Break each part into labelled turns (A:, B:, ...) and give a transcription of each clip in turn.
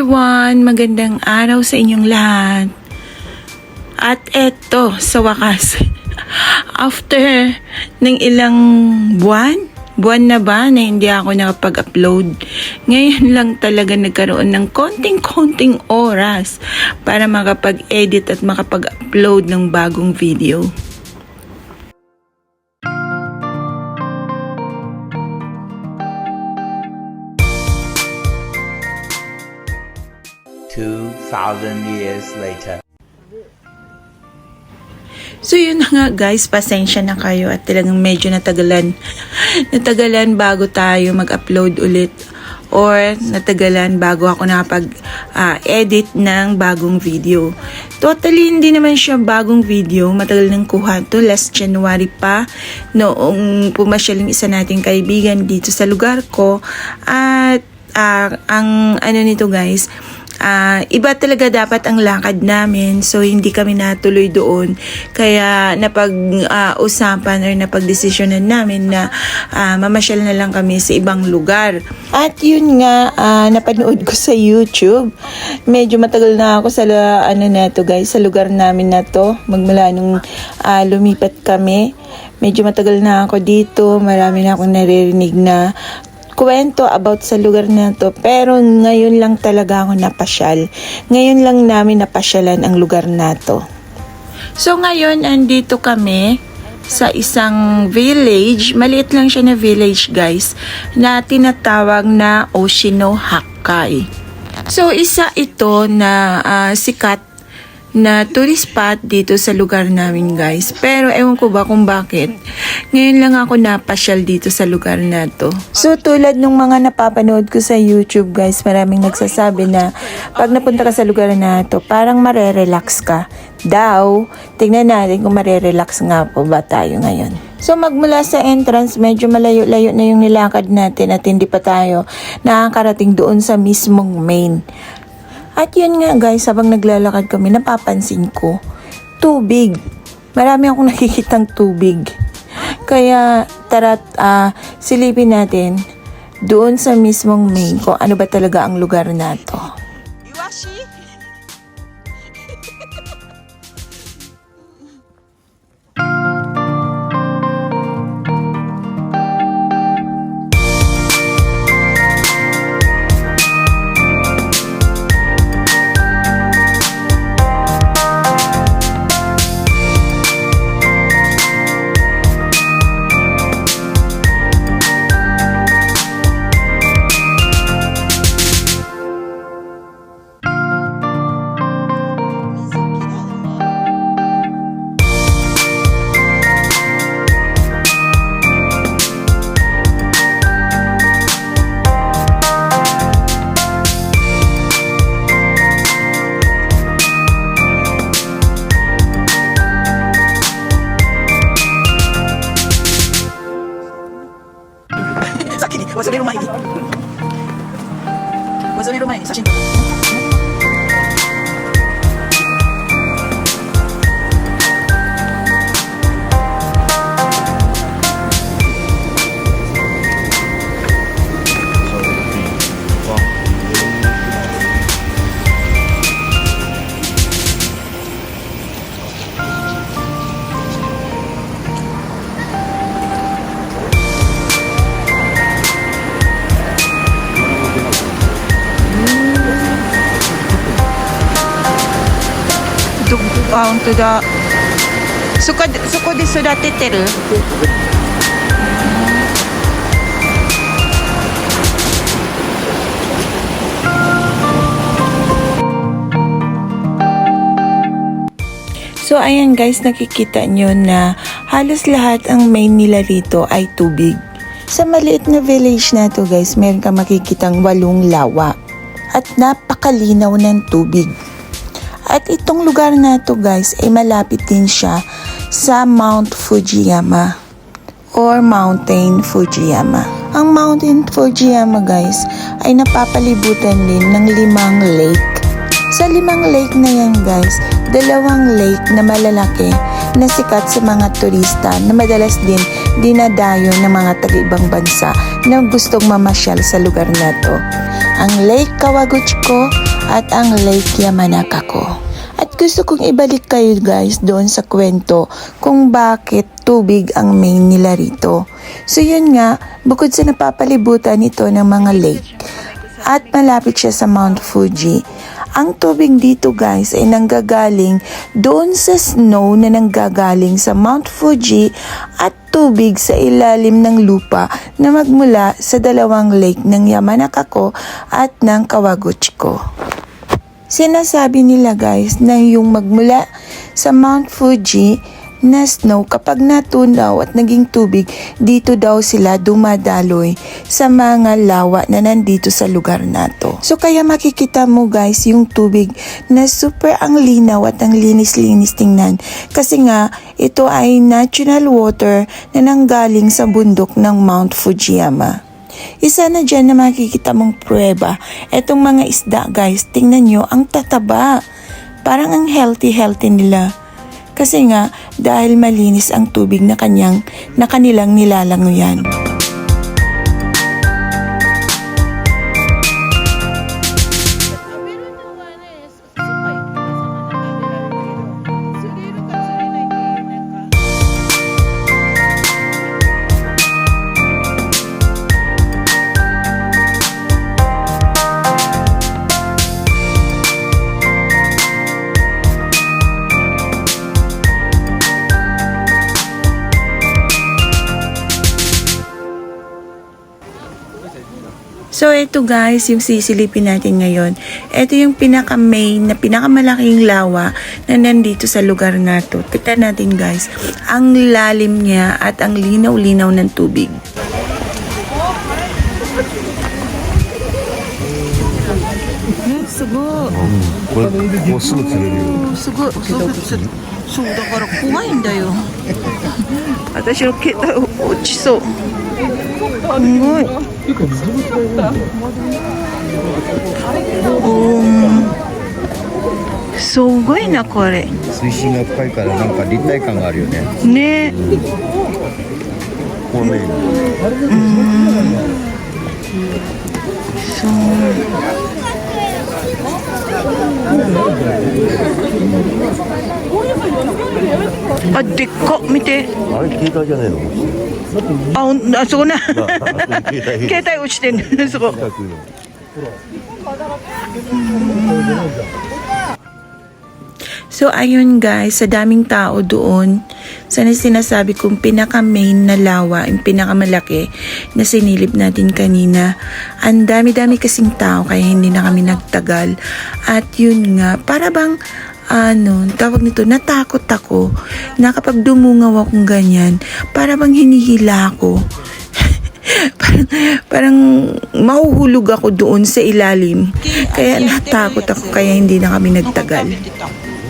A: Everyone! Magandang araw sa inyong lahat. At eto, sa wakas, after ng ilang buwan, buwan na ba na hindi ako nakapag-upload, ngayon lang talaga nagkaroon ng konting-konting oras para makapag-edit at makapag-upload ng bagong video.
B: Thousand years later.
A: So yun na nga guys, pasensya na kayo at talagang medyo natagalan. natagalan bago tayo mag-upload ulit or natagalan bago ako nakapag-edit ng bagong video. Totally hindi naman siya bagong video, matagal nang kuha to last January pa noong pumasyal yung isa nating kaibigan dito sa lugar ko at ah, ang ano nito guys, Ah, iba talaga dapat ang lakad namin so hindi kami natuloy doon. Kaya napag-usapan or napagdesisyonan namin na ah, mamasyal na lang kami sa ibang lugar. At yun nga ah, napanood ko sa YouTube. Medyo matagal na ako sa ano na to guys sa lugar namin na to. Magmula nung ah, lumipat kami. Medyo matagal na ako dito. Marami na akong naririnig na kwento about sa lugar na to pero ngayon lang talaga ako napasyal. Ngayon lang namin napasyalan ang lugar na to. So ngayon andito kami sa isang village, maliit lang siya na village guys, na tinatawag na Oshinohakai. So isa ito na ah, sikat na tourist spot dito sa lugar namin guys. Pero ewan ko ba kung bakit. Ngayon lang ako napasyal dito sa lugar na to. So tulad nung mga napapanood ko sa YouTube guys, maraming nagsasabi na pag napunta ka sa lugar na to, parang marerelax ka. Daw, tingnan natin kung marerelax nga po ba tayo ngayon. So magmula sa entrance, medyo malayo-layo na yung nilakad natin at hindi pa tayo nakakarating doon sa mismong main. At yun nga guys, habang naglalakad kami, napapansin ko, tubig. Marami akong nakikitang tubig. Kaya tara ah, silipin natin doon sa mismong main kung ano ba talaga ang lugar na to. found to suko desu da title. So ayan guys, nakikita nyo na halos lahat ang main nila rito ay tubig. Sa maliit na village na to guys, meron kang makikitang walong lawa at napakalinaw ng tubig. At itong lugar na to guys ay malapit din siya sa Mount Fujiyama or Mountain Fujiyama. Ang Mountain Fujiyama guys ay napapalibutan din ng limang lake. Sa limang lake na yan guys, dalawang lake na malalaki na sikat sa mga turista na madalas din dinadayo ng mga taga-ibang bansa na gustong mamasyal sa lugar na to. ang Lake Kawaguchiko at ang Lake Yamanakako. At gusto kong ibalik kayo guys doon sa kwento kung bakit tubig ang main nila rito. So yun nga, bukod sa napapalibutan ito ng mga lake at malapit siya sa Mount Fuji, ang tubig dito guys ay nanggagaling doon sa snow na nanggagaling sa Mount Fuji at tubig sa ilalim ng lupa na magmula sa dalawang lake ng Yamanakako at ng Kawaguchiko. Sinasabi nila guys na yung magmula sa Mount Fuji na snow kapag natunaw at naging tubig, dito daw sila dumadaloy sa mga lawa na nandito sa lugar nato. So kaya makikita mo guys yung tubig na super ang linaw at ang linis-linis tingnan. Kasi nga, ito ay natural water na nanggaling sa bundok ng Mount Fujiyama. Isa na dyan na makikita mong prueba. Etong mga isda guys, tingnan nyo, ang tataba. Parang ang healthy-healthy nila. Kasi nga, dahil malinis ang tubig na kanyang, na kanilang nilalanguyan. Ito guys, yung sisilipin natin ngayon. Ito yung pinaka main na pinakamalaking lawa na nandito sa lugar na to. Tignan natin guys, ang lalim niya at ang linaw-linaw ng tubig. Sugo.
C: これもうすぐ釣れるよ
A: Sugo. Sugo. Sugo. だから怖いんだよ。私の携帯落ちそう。すごい。うん。すごいなこれ。
C: 水深が深いからなんか立体感があるよね
A: ね。
C: このよう
A: そう。あ、でっか見て。
C: にあれ携帯じゃねえの？
A: あ、あそこ な。
C: 携帯
A: 落ちてんねそこ。So, ayun guys, sa daming tao doon, sana sinasabi kong pinaka-main na lawa, yung pinakamalaki na sinilip natin kanina. Ang dami-dami kasing tao, kaya hindi na kami nagtagal. At yun nga, para bang ano, tawag nito, natakot ako na kapag dumungaw akong ganyan, para bang hinihila ako. parang, parang mahuhulog ako doon sa ilalim. Kaya natakot ako, kaya hindi na kami nagtagal.
D: こ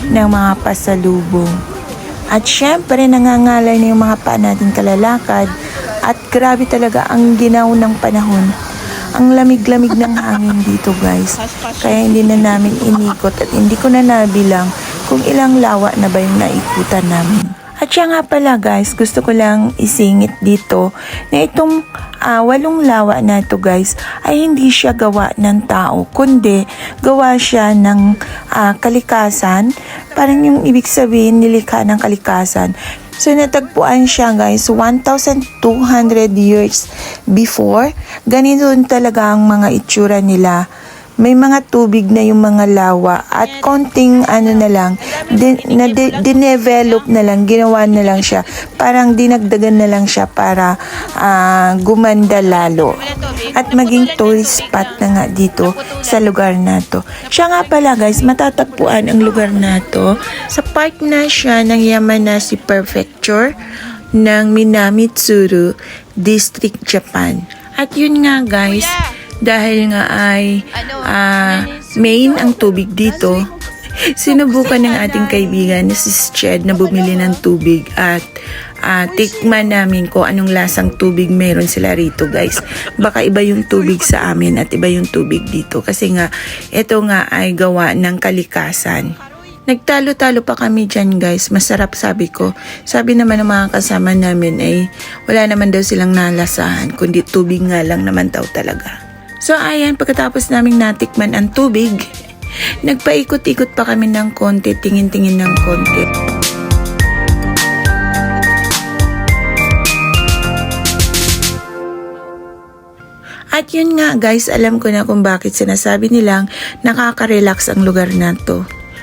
A: ng mga pasalubong. At syempre, nangangalay na yung mga paa natin kalalakad. At grabe talaga ang ginaw ng panahon. Ang lamig-lamig ng hangin dito guys. Kaya hindi na namin inikot at hindi ko na nabilang kung ilang lawa na ba yung naikutan namin. At siya nga pala guys, gusto ko lang isingit dito na itong ah, walong lawa na ito guys ay hindi siya gawa ng tao kundi gawa siya ng ah, kalikasan. Parang yung ibig sabihin nilikha ng kalikasan. So natagpuan siya guys 1,200 years before. Ganito talaga ang mga itsura nila may mga tubig na yung mga lawa at konting ano na lang din, na de- dinevelop na lang ginawa na lang siya. Parang dinagdagan na lang siya para ah, gumanda lalo. At maging tourist spot na nga dito sa lugar na to. Siya nga pala guys matatagpuan ang lugar na to. Sa part na siya ng Yamanashi Prefecture ng Minamitsuru District, Japan. At yun nga guys, dahil nga ay ah, main ang tubig dito. Sinubukan ng ating kaibigan na si Ched na bumili ng tubig at ah, tikman namin kung anong lasang tubig meron sila rito guys. Baka iba yung tubig sa amin at iba yung tubig dito kasi nga ito nga ay gawa ng kalikasan. Nagtalo-talo pa kami dyan guys. Masarap sabi ko. Sabi naman ng mga kasama namin ay wala naman daw silang nalasahan kundi tubig nga lang naman daw talaga. So ayan, pagkatapos naming natikman ang tubig, nagpaikot-ikot pa kami ng konti, tingin-tingin ng konti. At yun nga guys, alam ko na kung bakit sinasabi nilang nakaka-relax ang lugar na to.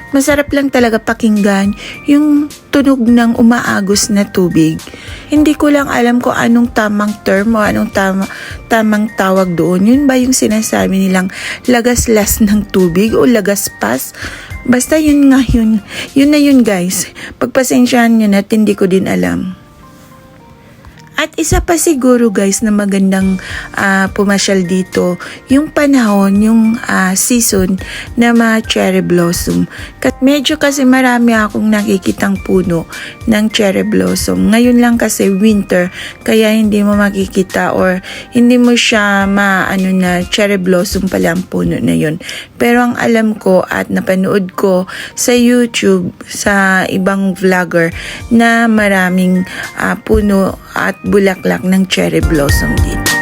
A: Masarap lang talaga pakinggan yung tunog ng umaagos na tubig. Hindi ko lang alam kung anong tamang term o anong tama, tamang tawag doon. Yun ba yung sinasabi nilang lagaslas ng tubig o lagaspas? Basta yun nga yun. Yun na yun guys. Pagpasensyahan nyo na hindi ko din alam. At isa pa siguro guys na magandang ah, pumasyal dito, yung panahon, yung ah, season na mga cherry blossom. Kat medyo kasi marami akong nakikitang puno ng cherry blossom. Ngayon lang kasi winter, kaya hindi mo makikita or hindi mo siya maano na cherry blossom pala ang puno na yun. Pero ang alam ko at napanood ko sa YouTube, sa ibang vlogger na maraming ah, puno at bulaklak ng cherry blossom dito.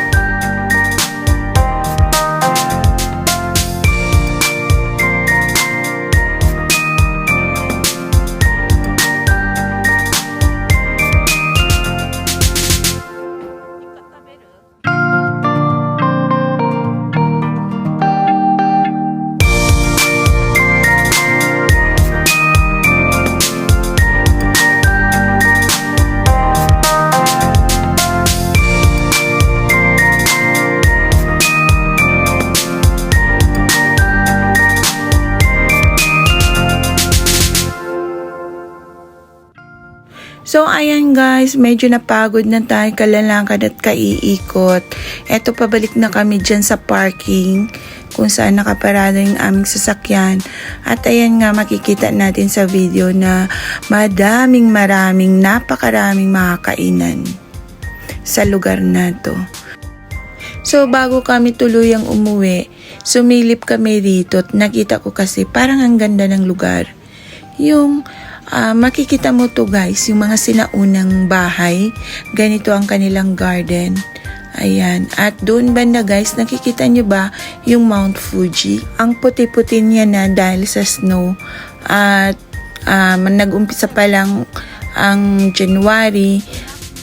A: Guys, medyo napagod na tayo kalalakad at kaiikot. Eto, pabalik na kami dyan sa parking kung saan nakaparada yung aming sasakyan. At ayan nga, makikita natin sa video na madaming maraming, napakaraming mga kainan sa lugar na to. So, bago kami tuluyang umuwi, sumilip kami dito at nakita ko kasi parang ang ganda ng lugar. Yung ah, makikita mo to guys, yung mga sinaunang bahay, ganito ang kanilang garden. Ayan. At doon banda guys, nakikita nyo ba yung Mount Fuji? Ang puti-puti niya na dahil sa snow. At um, nag-umpisa pa lang ang January,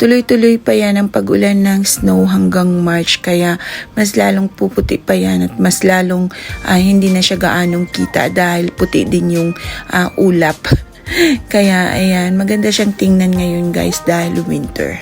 A: tuloy-tuloy pa yan ang pagulan ng snow hanggang March. Kaya mas lalong puputi pa yan at mas lalong ah, hindi na siya gaanong kita dahil puti din yung ah, ulap. Kaya ayan, maganda siyang tingnan ngayon guys dahil winter.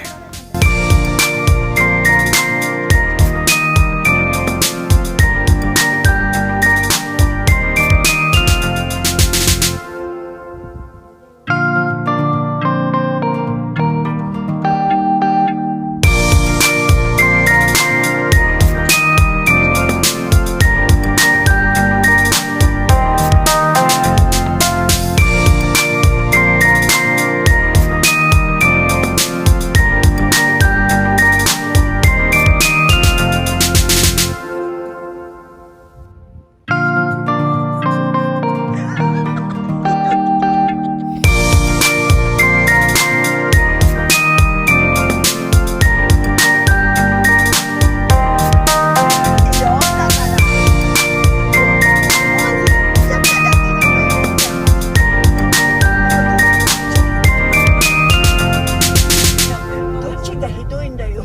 A: ひどいんだよ。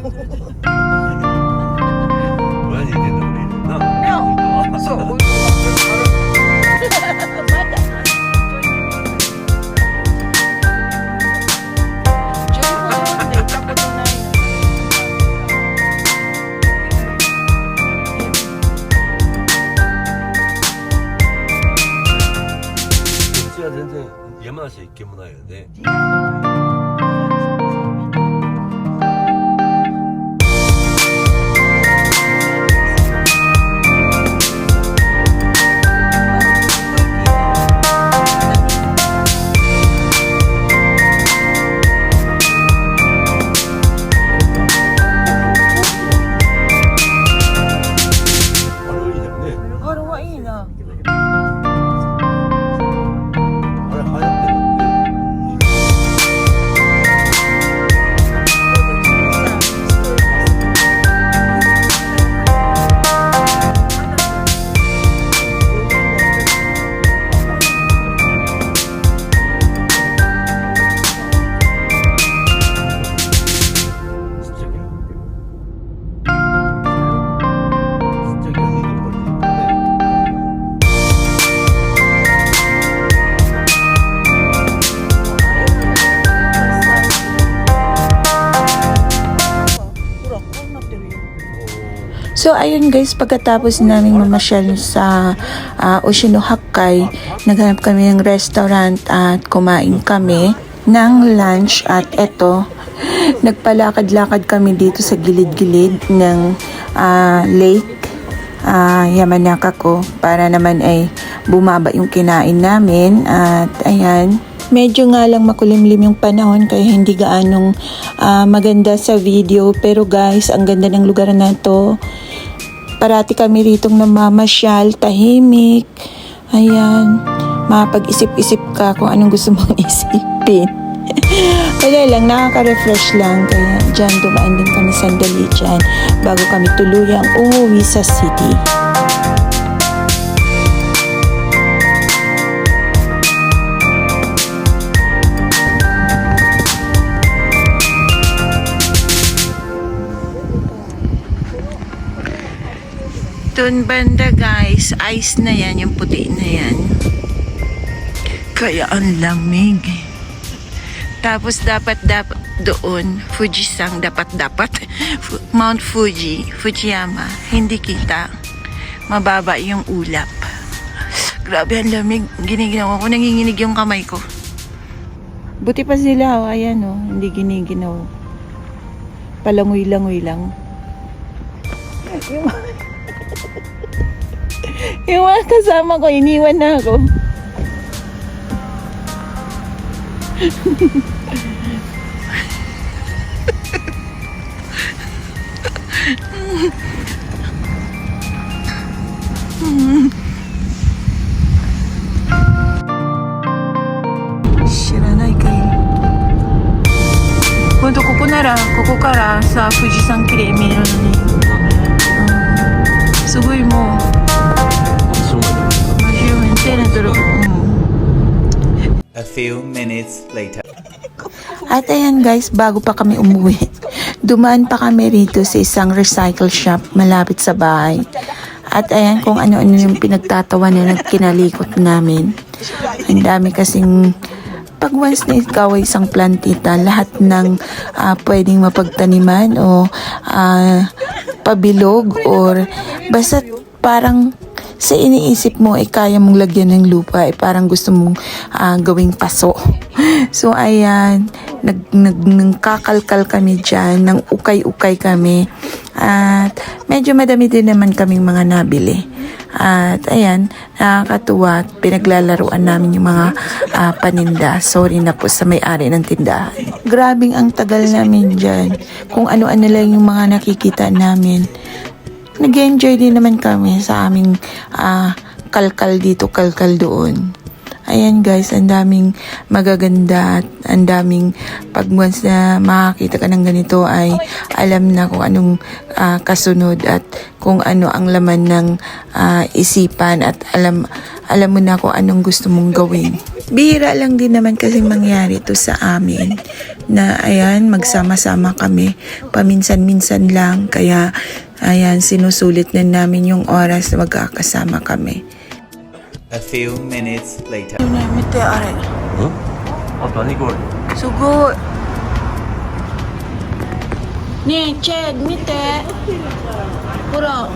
A: So ayun guys, pagkatapos namin mamasyal sa uh, Oshinohakai, naghanap kami ng restaurant at kumain kami ng lunch at eto, nagpalakad-lakad kami dito sa gilid-gilid ng ah, lake ah, Yamanaka ko para naman ay bumaba yung kinain namin at ayan Medyo nga lang makulimlim yung panahon kaya hindi gaanong ah, maganda sa video pero guys ang ganda ng lugar na to Parati kami ritong namamasyal, tahimik. Ayan, mapag-isip-isip ka kung anong gusto mong isipin. Wala lang, nakaka-refresh lang. Kaya dyan, dumaan din kami sandali dyan bago kami tuluyang umuwi sa city. Doon banda guys, ice na yan, yung puti na yan. Kaya ang lamig. Tapos dapat dapat doon, Fujisang dapat dapat Mount Fuji, Fujiyama, hindi kita. Mababa yung ulap. Grabe ang lamig. Giniginaw ako, nanginginig yung kamay ko. Buti pa sila, oh, ayan oh, hindi giniginaw. Palangoy-langoy lang. Yung yung mga ん知らないかい本当ここならここからさ富士山きれい見えるのに。
B: Few minutes later.
A: At ayan guys, bago pa kami umuwi, dumaan pa kami rito sa isang recycle shop malapit sa bahay. At ayan kung ano-ano yung pinagtatawanan at kinalikot namin. Ang dami kasing pag once na ikaw ay isang plantita, lahat ng ah, pwedeng mapagtaniman o ah, pabilog or basta parang sa iniisip mo ay kaya mong lagyan ng lupa ay parang gusto mong ah, gawing paso. So ayan, nag, nag, nagkakalkal kami dyan, ng ukay-ukay kami. At medyo madami din naman kaming mga nabili. At ayan, nakakatuwa at pinaglalaruan namin yung mga ah, paninda. Sorry na po sa may-ari ng tindahan. Grabing ang tagal namin dyan. Kung ano-ano lang yung mga nakikita namin nag-enjoy din naman kami sa aming ah, kalkal dito, kalkal doon. Ayan guys, ang daming magaganda at ang daming pag once na makakita ka ng ganito ay alam na kung anong ah, kasunod at kung ano ang laman ng ah, isipan at alam alam mo na kung anong gusto mong gawin. Bihira lang din naman kasi mangyari to sa amin na ayan, magsama-sama kami paminsan-minsan lang kaya Ayan, sinusulit na namin yung oras na magkakasama kami.
B: A few minutes later.
A: Mite are. Huh? Oto ni Gord. Sugo. Ne, Chad, mite. Puro.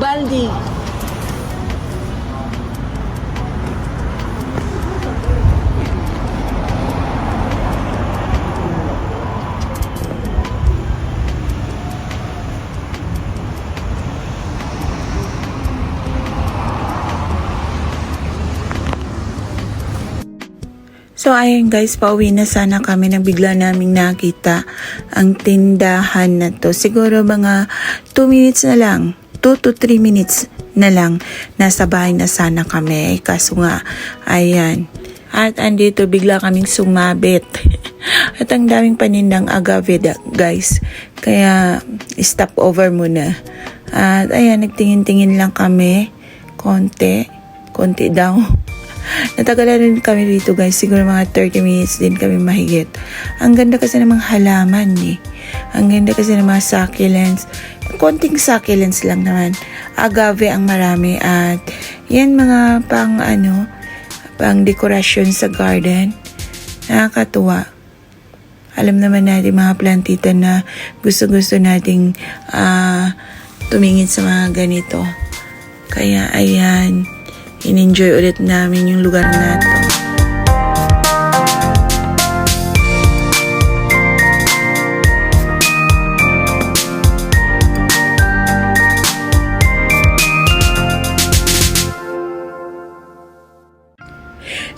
A: Baldi. So ayun guys, pauwi na sana kami nang bigla naming nakita ang tindahan na to. Siguro mga 2 minutes na lang, 2 to 3 minutes na lang nasa bahay na sana kami. Kaso nga, ayan. At andito bigla kaming sumabit. At ang daming panindang agave guys. Kaya stop over muna. At ayan, nagtingin-tingin lang kami. Konti. Konti daw. Natagalan rin kami dito guys. Siguro mga 30 minutes din kami mahigit. Ang ganda kasi ng mga halaman eh. Ang ganda kasi ng mga succulents. Konting succulents lang naman. Agave ang marami at yan mga pang ano, pang dekorasyon sa garden. Nakakatuwa. alam naman natin mga plantita na gusto-gusto nating ah, tumingin sa mga ganito. Kaya ayan, in-enjoy ulit namin yung lugar na to.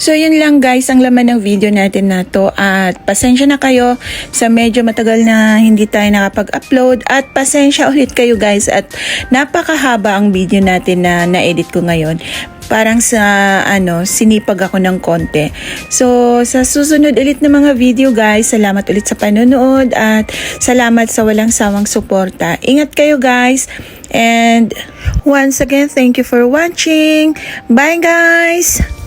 A: So yun lang guys ang laman ng video natin na to at pasensya na kayo sa medyo matagal na hindi tayo nakapag-upload at pasensya ulit kayo guys at napakahaba ang video natin na na-edit ko ngayon. Parang sa ano, sinipag ako ng konti. So sa susunod ulit na mga video guys, salamat ulit sa panonood at salamat sa walang sawang suporta. Ingat kayo guys and once again thank you for watching. Bye guys!